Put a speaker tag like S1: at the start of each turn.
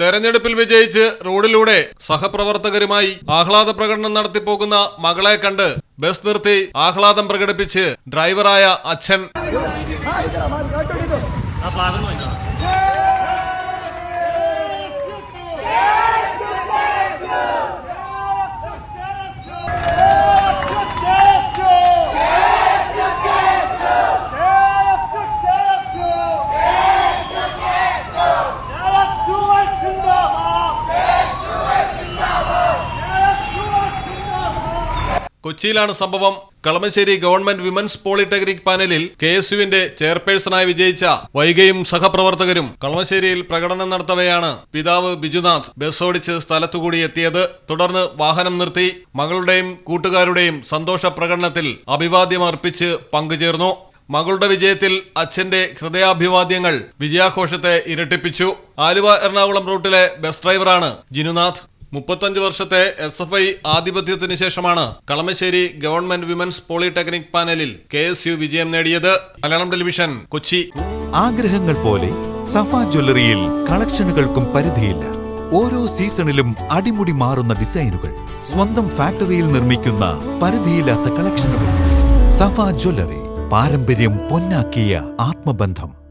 S1: തെരഞ്ഞെടുപ്പിൽ വിജയിച്ച് റോഡിലൂടെ സഹപ്രവർത്തകരുമായി ആഹ്ലാദ പ്രകടനം നടത്തിപ്പോകുന്ന മകളെ കണ്ട് ബസ് നിർത്തി ആഹ്ലാദം പ്രകടിപ്പിച്ച് ഡ്രൈവറായ അച്ഛൻ കൊച്ചിയിലാണ് സംഭവം. കളമശ്ശേരി ഗവൺമെന്റ് വിമൻസ് പോളിടെക്നിക് പാനലിൽ കെ എസ് യുവിന്റെ ചെയർപേഴ്സണായി വിജയിച്ച വൈകയും സഹപ്രവർത്തകരും കളമശ്ശേരിയിൽ പ്രകടനം നടത്തവെയാണ് പിതാവ് ബിജുനാഥ് ബസ് ഓടിച്ച് സ്ഥലത്തുകൂടി എത്തിയത്. തുടർന്ന് വാഹനം നിർത്തി മകളുടെയും കൂട്ടുകാരുടെയും സന്തോഷ പ്രകടനത്തിൽ അഭിവാദ്യം അർപ്പിച്ച് പങ്കുചേർന്നു. മകളുടെ വിജയത്തിൽ അച്ഛന്റെ ഹൃദയാഭിവാദ്യങ്ങൾ വിജയാഘോഷത്തെ ഇരട്ടിപ്പിച്ചു. ആലുവ എറണാകുളം റൂട്ടിലെ ബസ് ഡ്രൈവറാണ് ജിനുനാഥ്. മുപ്പത്തഞ്ച് വർഷത്തെ എസ് എഫ് ഐ ആധിപത്യത്തിന് ശേഷമാണ് കളമശ്ശേരി ഗവൺമെന്റ് വിമൻസ് പോളിടെക്നിക് പാനലിൽ കെ എസ് യു വിജയം നേടിയത്. മലയാളം ടെലിവിഷൻ കൊച്ചി.
S2: ആഗ്രഹങ്ങൾ പോലെ സഫ ജ്വല്ലറിയിൽ കളക്ഷനുകൾക്കും പരിധിയില്ല. ഓരോ സീസണിലും അടിമുടി മാറുന്ന ഡിസൈനുകൾ സ്വന്തം ഫാക്ടറിയിൽ നിർമ്മിക്കുന്ന പരിധിയില്ലാത്ത കളക്ഷനുകൾ. സഫ ജ്വല്ലറി പാരമ്പര്യം പൊന്നാക്കിയ ആത്മബന്ധം.